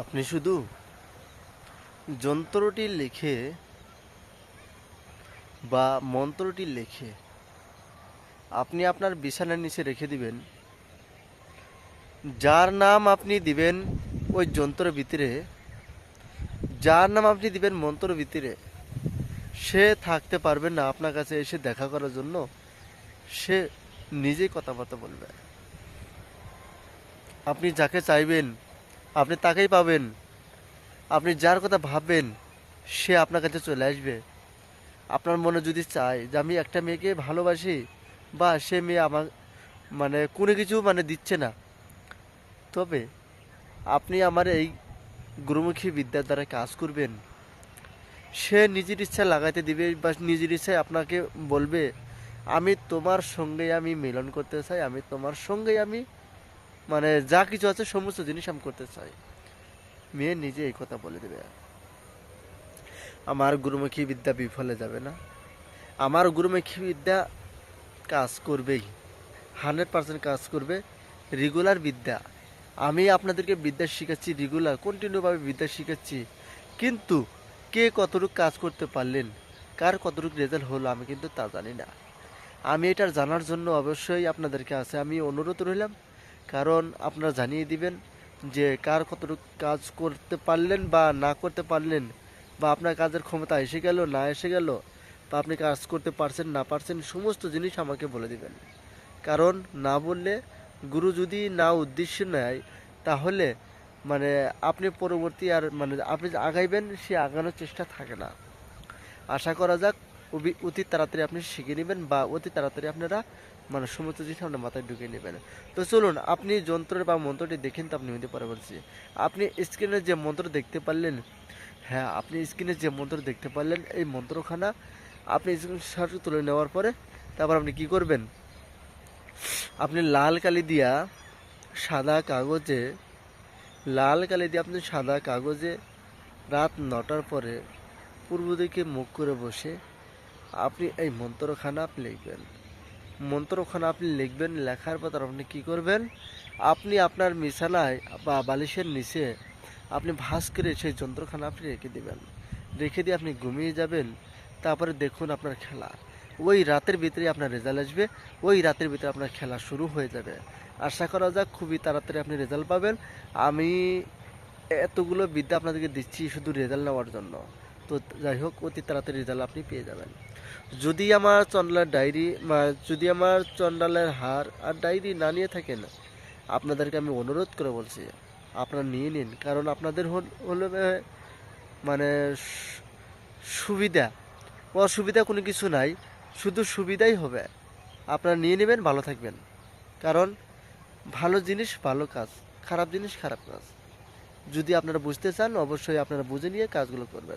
আপনি শুধু যন্ত্রটি লিখে বা মন্ত্রটি লিখে আপনি আপনার বিছানার নিচে রেখে দিবেন। যার নাম আপনি দিবেন ওই যন্ত্রের ভিতরে, যার নাম আপনি দিবেন মন্ত্র ভিতরে, সে থাকতে পারবে না আপনার কাছে এসে দেখা করার জন্য। সে নিজেই কথাবার্তা বলবে। আপনি যাকে চাইবেন আপনি তাকেই পাবেন। আপনি যার কথা ভাববেন, সে আপনার কাছে চলে আসবে। আপনার মনে যদি চায় যে আমি একটা মেয়েকে ভালোবাসি বা সে মেয়ে আমার মানে কোনো কিছু মানে দিচ্ছে না, তবে আপনি আমার এই গুরুমুখী বিদ্যার দ্বারা কাজ করবেন। সে নিজের ইচ্ছা লাগাইতে দিবে বা নিজের ইচ্ছায় আপনাকে বলবে, আমি তোমার সঙ্গে আমি মিলন করতে চাই, আমি তোমার সঙ্গে আমি মানে যা কিছু আছে, সমস্ত জিনিস আমি করতে চাই। মেয়ে নিজে এই কথা বলে দেবে। আমার গুরুমুখী বিদ্যা বিফলে যাবে না। আমার গুরুমুখী বিদ্যা কাজ করবেই। হান্ড্রেড পার্সেন্ট কাজ করবে রেগুলার বিদ্যা। আমি আপনাদেরকে বিদ্যা শিখাচ্ছি রেগুলার, কন্টিনিউভাবে বিদ্যা শিখাচ্ছি। কিন্তু কে কতটুকু কাজ করতে পারলেন, কার কতটুকু রেজাল্ট হলো আমি কিন্তু তা জানি না। আমি এটার জানার জন্য অবশ্যই আপনাদেরকে আছে। আমি অনুরোধ রইলাম কারণ আপনারা জানিয়ে দিবেন যে কার কতটুকু কাজ করতে পারলেন বা না করতে পারলেন বা আপনার কাজের ক্ষমতা এসে গেল, না এসে গেল, বা আপনি কাজ করতে পারছেন, না পারছেন, সমস্ত জিনিস আমাকে বলে দিবেন। কারণ না বললে গুরু যদি না উদ্দেশ্য নেয়, তাহলে মানে আপনি পরবর্তী আর মানে আপনি আগাইবেন, সে আগানোর চেষ্টা থাকে না। আশা করা যাক অতি তাড়াতাড়ি আপনি শিখে নেবেন বা অতি তাড়াতাড়ি আপনারা মানে সমস্ত জিনিস আপনার মাথায় ঢুকিয়ে নেবেন। তো চলুন, আপনি যন্ত্রের বা মন্ত্রটি দেখেন তো আপনি হতে পারে বলছি আপনি স্ক্রিনে যে মন্ত্র দেখতে পারলেন হ্যাঁ আপনি স্ক্রিনে যে মন্ত্র দেখতে পারলেন, এই মন্ত্রখানা আপনি স্ক্রিন স্ক্রিনশট তুলে নেওয়ার পরে তারপর আপনি কি করবেন? আপনি লাল কালি দিয়া সাদা কাগজে, লাল কালি দিয়ে আপনি সাদা কাগজে রাত নটার পরে পূর্ব দিকে মুখ করে বসে আপনি এই মন্ত্রখানা আপনি লিখবেন। মন্ত্রখানা আপনি লিখবেন, লেখার পর আপনি কি করবেন? আপনি আপনার বিছানায় বা বালিশের নিচে আপনি ভাস করে সেই যন্ত্রখানা আপনি রেখে দেবেন। রেখে দিয়ে আপনি ঘুমিয়ে যাবেন, তারপরে দেখুন আপনার খেলা। ওই রাতের ভিতরে আপনার রেজাল্ট আসবে, ওই রাতের ভিতরে আপনার খেলা শুরু হয়ে যাবে। আশা করা যাক খুবই তাড়াতাড়ি আপনি রেজাল্ট পাবেন। আমি এতগুলো বিদ্যা আপনাদেরকে দিচ্ছি শুধু রেজাল্ট নেওয়ার জন্য। তো যাই হোক, অতি তাড়াতাড়ি রেজাল্ট আপনি পেয়ে যাবেন। যদি আমার চন্ডালের ডায়েরি যদি আমার চন্ডালের হার আর ডায়েরি না নিয়ে থাকেন, আপনাদেরকে আমি অনুরোধ করে বলছি, আপনারা নিয়ে নিন, কারণ আপনাদের হল- মানে সুবিধা। অসুবিধা কোনো কিছু নাই, শুধু সুবিধাই হবে। আপনারা নিয়ে নেবেন, ভালো থাকবেন। কারণ ভালো জিনিস, ভালো কাজ, খারাপ জিনিস, খারাপ কাজ। যদি আপনারা বুঝতে চান, অবশ্যই আপনারা বুঝে নিয়ে কাজগুলো করবেন।